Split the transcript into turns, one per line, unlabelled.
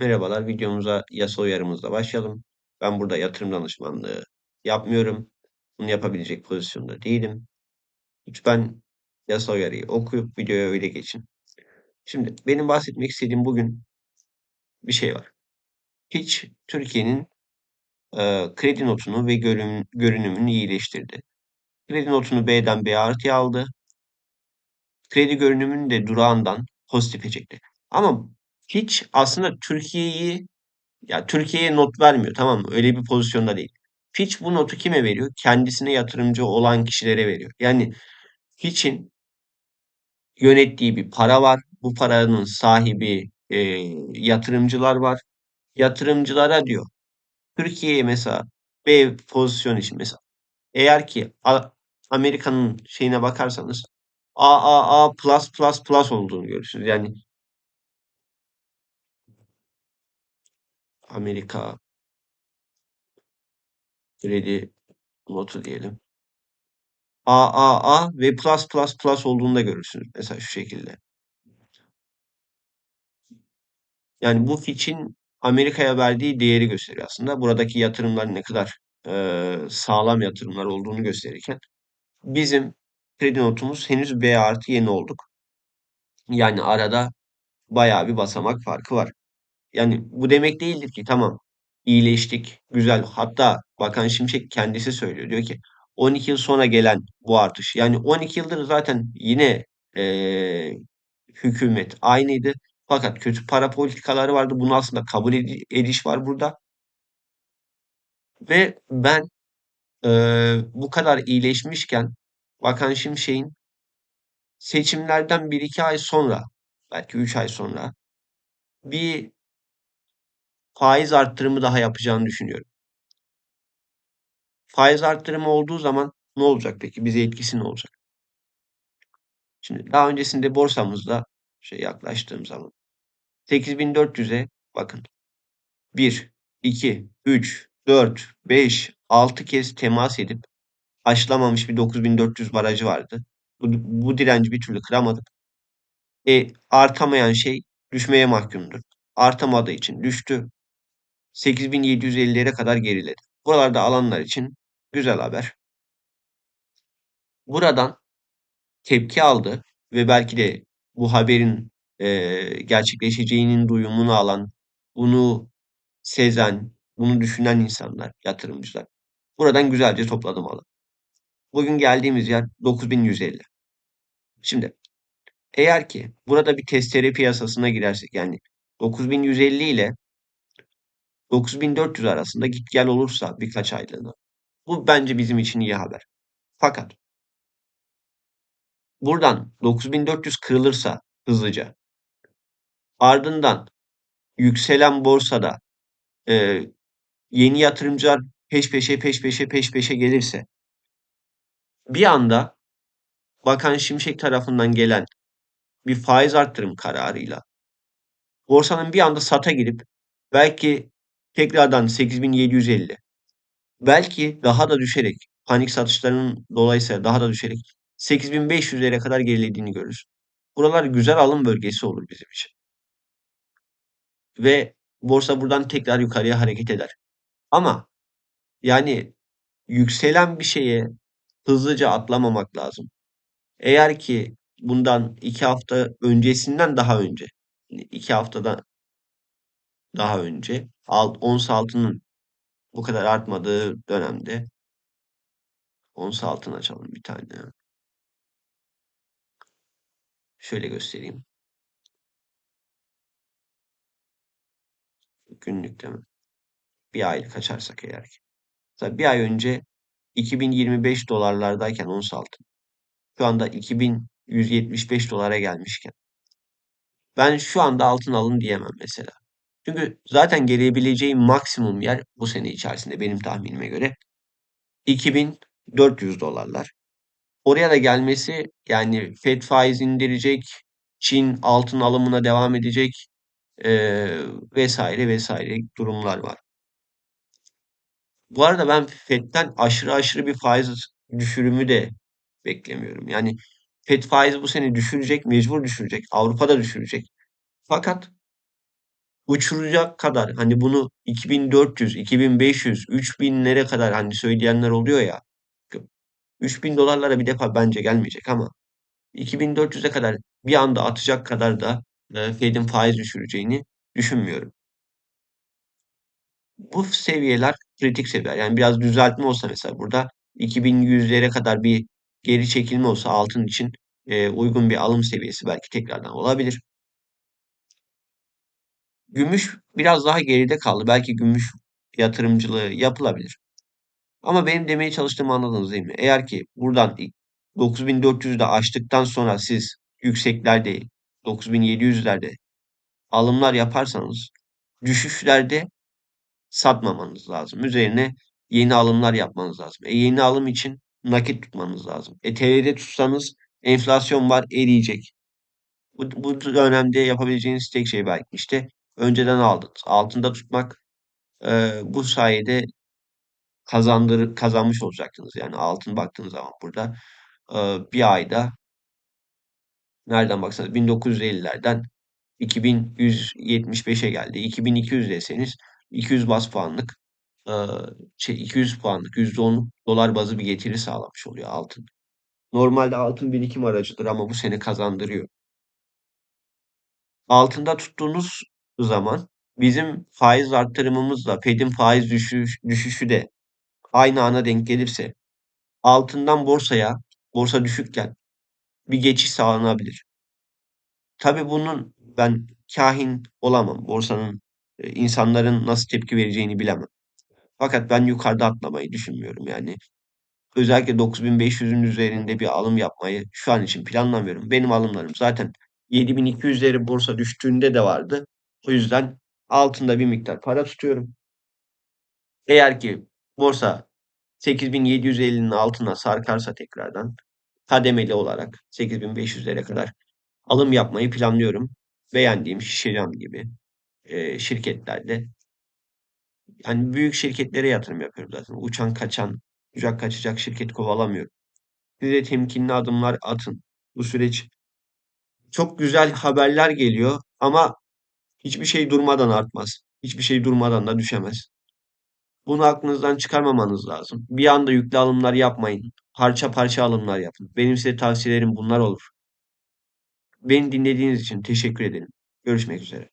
Merhabalar, videomuza yasa uyarımızla başlayalım. Ben burada yatırım danışmanlığı yapmıyorum. Bunu yapabilecek pozisyonda değilim. Lütfen yasa uyarıyı okuyup videoya öyle geçin. Şimdi benim bahsetmek istediğim bugün bir şey var. Hiç Türkiye'nin e, kredi notunu ve görün, görünümünü iyileştirdi. Kredi notunu B'den B artıya aldı. Kredi görünümünü de durağından pozitife çekti. Ama hiç aslında Türkiye'yi Ya Türkiye'ye not vermiyor tamam mı? Öyle bir pozisyonda değil. Fitch bu notu kime veriyor? Kendisine yatırımcı olan kişilere veriyor. Yani Fitch'in yönettiği bir para var. Bu paranın sahibi e, yatırımcılar var. Yatırımcılara diyor. Türkiye'ye mesela B pozisyon için mesela eğer ki Amerika'nın şeyine bakarsanız AAA plus plus plus olduğunu görürsünüz. Yani Amerika kredi notu diyelim. AAA ve plus plus plus olduğunu da görürsünüz. Mesela şu şekilde. Yani bu Fitch'in Amerika'ya verdiği değeri gösteriyor aslında. Buradaki yatırımların ne kadar e, sağlam yatırımlar olduğunu gösterirken bizim kredi notumuz henüz B artı yeni olduk. Yani arada bayağı bir basamak farkı var. Yani bu demek değildir ki tamam iyileştik, güzel. Hatta Bakan Şimşek kendisi söylüyor. Diyor ki 12 yıl sonra gelen bu artış. Yani 12 yıldır zaten yine eee, hükümet aynıydı. Fakat kötü para politikaları vardı. Bunu aslında kabul edi- ediş var burada. Ve ben eee, bu kadar iyileşmişken Bakan Şimşek'in seçimlerden bir iki ay sonra belki üç ay sonra bir faiz arttırımı daha yapacağını düşünüyorum. Faiz arttırımı olduğu zaman ne olacak peki? Bize etkisi ne olacak? Şimdi daha öncesinde borsamızda şey yaklaştığım zaman 8400'e bakın 1, 2, 3, 4, 5, 6 kez temas edip aşılamamış bir 9400 barajı vardı. Bu, bu direnci bir türlü kıramadık. E, artamayan şey düşmeye mahkumdur. Artamadığı için düştü. 8750'lere kadar geriledi. Buralarda alanlar için güzel haber. Buradan tepki aldı ve belki de bu haberin eee, gerçekleşeceğinin duyumunu alan, bunu sezen, bunu düşünen insanlar, yatırımcılar buradan güzelce topladı malı. Bugün geldiğimiz yer 9150. Şimdi eğer ki burada bir testere piyasasına girersek yani 9150 ile 9400 arasında git gel olursa birkaç aylığına bu bence bizim için iyi haber. Fakat buradan 9400 kırılırsa hızlıca ardından yükselen borsada e, yeni yatırımcılar peş peşe peş peşe peş peşe gelirse bir anda Bakan Şimşek tarafından gelen bir faiz arttırım kararıyla borsanın bir anda sata girip belki tekrardan 8750 belki daha da düşerek panik satışlarının dolayısıyla daha da düşerek 8500'lere kadar gerilediğini görürüz. Buralar güzel alım bölgesi olur bizim için. Ve borsa buradan tekrar yukarıya hareket eder. Ama yani yükselen bir şeye hızlıca atlamamak lazım. Eğer ki bundan 2 hafta öncesinden daha önce, 2 haftadan daha önce alt, ons altının bu kadar artmadığı dönemde ons altın açalım bir tane. Şöyle göstereyim. Günlükte mi? Bir aylık açarsak eğer ki. Mesela bir ay önce 2025 dolarlardayken ons altın. Şu anda 2175 dolara gelmişken. Ben şu anda altın alın diyemem mesela. Çünkü zaten gelebileceği maksimum yer bu sene içerisinde benim tahminime göre 2400 dolarlar. Oraya da gelmesi yani Fed faiz indirecek, Çin altın alımına devam edecek eee, vesaire vesaire durumlar var. Bu arada ben Fed'den aşırı aşırı bir faiz düşürümü de beklemiyorum. Yani Fed faizi bu sene düşürecek, mecbur düşürecek. Avrupa'da düşürecek. Fakat uçuracak kadar hani bunu 2400, 2500, 3000'lere kadar hani söyleyenler oluyor ya. 3000 dolarlara bir defa bence gelmeyecek ama 2400'e kadar bir anda atacak kadar da e, Fed'in faiz düşüreceğini düşünmüyorum. Bu seviyeler kritik seviyeler. Yani biraz düzeltme olsa mesela burada 2100'lere kadar bir geri çekilme olsa altın için e, uygun bir alım seviyesi belki tekrardan olabilir. Gümüş biraz daha geride kaldı. Belki gümüş yatırımcılığı yapılabilir. Ama benim demeye çalıştığımı anladınız değil mi? Eğer ki buradan 9400'ü de aştıktan sonra siz yükseklerde 9700'lerde alımlar yaparsanız düşüşlerde satmamanız lazım. Üzerine yeni alımlar yapmanız lazım. E yeni alım için nakit tutmanız lazım. E TL'de tutsanız enflasyon var eriyecek. Bu, bu dönemde yapabileceğiniz tek şey belki işte önceden aldınız. Altında tutmak e, bu sayede kazandır kazanmış olacaksınız. Yani altın baktığınız zaman burada e, bir ayda nereden baksanız 1950'lerden 2175'e geldi. 2200 deseniz 200 bas puanlık e, şey 200 puanlık %10 dolar bazı bir getiri sağlamış oluyor altın. Normalde altın birikim aracıdır ama bu sene kazandırıyor. Altında tuttuğunuz zaman bizim faiz arttırımımızla Fed'in faiz düşüş, düşüşü de aynı ana denk gelirse altından borsaya, borsa düşükken bir geçiş sağlanabilir. Tabii bunun ben kahin olamam. Borsanın e, insanların nasıl tepki vereceğini bilemem. Fakat ben yukarıda atlamayı düşünmüyorum yani. Özellikle 9500'ün üzerinde bir alım yapmayı şu an için planlamıyorum. Benim alımlarım zaten 7200'leri borsa düştüğünde de vardı. O yüzden altında bir miktar para tutuyorum. Eğer ki borsa 8750'nin altına sarkarsa tekrardan kademeli olarak 8500'lere kadar alım yapmayı planlıyorum. Beğendiğim Şişecam gibi e, şirketlerde yani büyük şirketlere yatırım yapıyorum zaten. Uçan kaçan, uçak kaçacak şirket kovalamıyorum. Siz de temkinli adımlar atın. Bu süreç çok güzel haberler geliyor ama hiçbir şey durmadan artmaz. Hiçbir şey durmadan da düşemez. Bunu aklınızdan çıkarmamanız lazım. Bir anda yüklü alımlar yapmayın. Parça parça alımlar yapın. Benim size tavsiyelerim bunlar olur. Beni dinlediğiniz için teşekkür ederim. Görüşmek üzere.